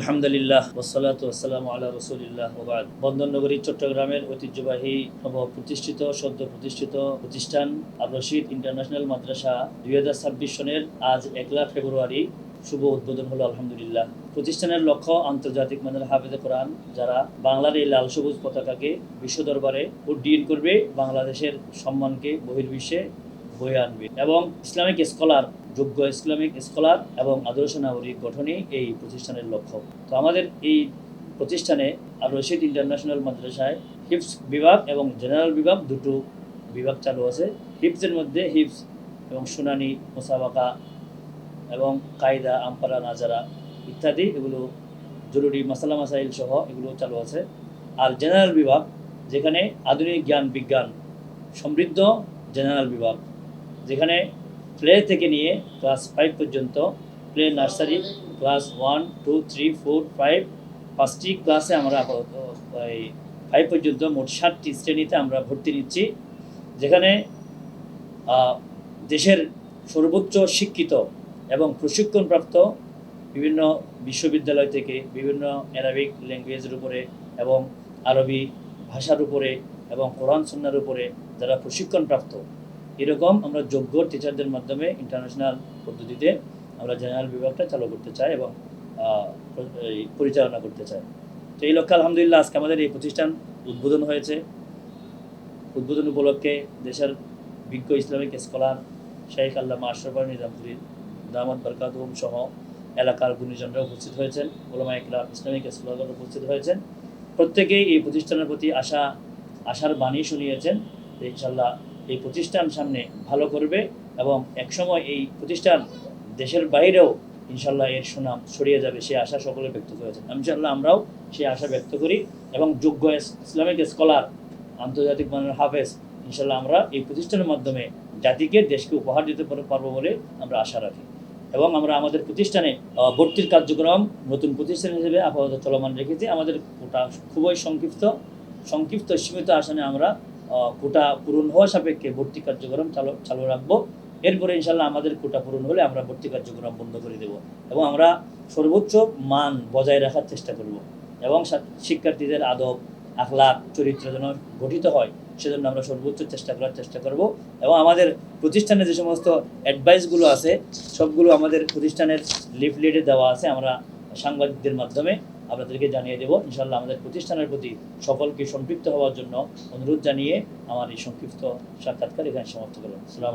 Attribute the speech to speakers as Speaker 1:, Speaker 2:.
Speaker 1: আলহামদুলিল্লাহ ওসালাত ওসালাম আল্লাহ রসুলিল্লাহ ওবাদ বন্দরনগরী চট্টগ্রামের ঐতিহ্যবাহী নব প্রতিষ্ঠিত, সদ্য প্রতিষ্ঠিত প্রতিষ্ঠান আল রশিদ ইন্টারন্যাশনাল মাদ্রাসা দুই হাজার ছাব্বিশ সনের আজ একলা ফেব্রুয়ারি শুভ উদ্বোধন হলো, আলহামদুলিল্লাহ। প্রতিষ্ঠানের লক্ষ্য আন্তর্জাতিক মানের হাফেজে কোরআন, যারা বাংলার এই লাল সবুজ পতাকাকে বিশ্ব দরবারে উড্ডীন করবে, বাংলাদেশের সম্মানকে বহির্বিশ্বে বয়ে আনবে। এবং ইসলামিক স্কলার যোগ্য ইসলামিক স্কলার এবং আদর্শ নাগরিক গঠনই এই প্রতিষ্ঠানের লক্ষ্য। তো আমাদের এই প্রতিষ্ঠানে আর রশিদ ইন্টারন্যাশনাল মাদ্রাসায় হিপস বিভাগ এবং জেনারেল বিভাগ দুটো বিভাগ চালু আছে। হিপসের মধ্যে হিপস এবং শুনানি মোসাবাকা এবং কায়দা, আমপারা, নাজারা ইত্যাদি এগুলো জরুরি মাসালা মাসাইল সহ এগুলো চালু আছে। আর জেনারেল বিভাগ, যেখানে আধুনিক জ্ঞান, বিজ্ঞান সমৃদ্ধ জেনারেল বিভাগ, যেখানে প্লে থেকে নিয়ে ক্লাস ফাইভ পর্যন্ত play nursery class one two three four five পাঁচটি ক্লাসে আমরা আপাতত এই ফাইভ পর্যন্ত মোট ষাটটি শ্রেণীতে আমরা ভর্তি নিচ্ছি, যেখানে দেশের সর্বোচ্চ শিক্ষিত এবং প্রশিক্ষণপ্রাপ্ত বিভিন্ন বিশ্ববিদ্যালয় থেকে বিভিন্ন অ্যারাবিক ল্যাঙ্গুয়েজের উপরে এবং আরবি ভাষার উপরে এবং কোরআন সন্ন্যার উপরে যারা প্রশিক্ষণপ্রাপ্ত এরকম আমরা যোগ্য টিচারদের মাধ্যমে ইন্টারন্যাশনাল পদ্ধতিতে আমরা জেনারেল বিভাগটা চালু করতে চাই এবং পরিচালনা করতে চাই। তো এই লক্ষ্যে আলহামদুলিল্লাহ আজকে আমাদের এই প্রতিষ্ঠান উদ্বোধন হয়েছে। উদ্বোধন উপলক্ষে দেশের বিজ্ঞ ইসলামিক স্কলার শেখ আল্লাহ আশরফ আলী নিজামপুরী দামাদ বরকাতুম সহ এলাকার গুণীজনরা উপস্থিত হয়েছেন। ওলামা ইকরাম ইসলামিক স্কলাররা উপস্থিত হয়েছেন। প্রত্যেকেই এই প্রতিষ্ঠানের প্রতি আশা, আশার বাণী শুনিয়েছেন ইনশাল্লাহ এই প্রতিষ্ঠান সামনে ভালো করবে এবং একসময় এই প্রতিষ্ঠান দেশের বাইরেও ইনশাল্লাহ এর সুনাম ছড়িয়ে যাবে, সে আশা সকলে ব্যক্ত করেছেন। ইনশাল্লাহ আমরাও সেই আশা ব্যক্ত করি এবং যোগ্য ইসলামিক স্কলার, আন্তর্জাতিক মানের হাফেজ, ইনশাল্লাহ আমরা এই প্রতিষ্ঠানের মাধ্যমে জাতিকে দেশকে উপহার দিতে পার- পারব বলে আমরা আশা রাখি। এবং আমরা আমাদের প্রতিষ্ঠানে ভর্তির কার্যক্রম নতুন প্রতিষ্ঠান হিসেবে আপাতত চলমান রেখেছি। আমাদের ওটা খুবই সংক্ষিপ্ত সংক্ষিপ্ত সীমিত আসনে আমরা কোটা পূরণ হওয়া সাপেক্ষে ভর্তি কার্যক্রম চালু চালু রাখব। এরপরে ইনশাল্লাহ আমাদের কোটা পূরণ হলে আমরা ভর্তি কার্যক্রম বন্ধ করে দেব এবং আমরা সর্বোচ্চ মান বজায় রাখার চেষ্টা করব এবং শিক্ষার্থীদের আদব আখলাক চরিত্র যেন গঠিত হয়, সেজন্য আমরা সর্বোচ্চ চেষ্টা করার চেষ্টা করব এবং আমাদের প্রতিষ্ঠানে যে সমস্ত অ্যাডভাইসগুলো আছে, সবগুলো আমাদের প্রতিষ্ঠানের লিফলেটে দেওয়া আছে, আমরা সাংবাদিকদের মাধ্যমে। আপনাদেরকে জানিয়ে দেব ইনশাল্লাহ আমাদের প্রতিষ্ঠানের প্রতি সকলকে সম্পৃক্ত হওয়ার জন্য অনুরোধ জানিয়ে আমার এই সংক্ষিপ্ত সাক্ষাৎকার এখানে সমাপ্ত করলাম। সালাম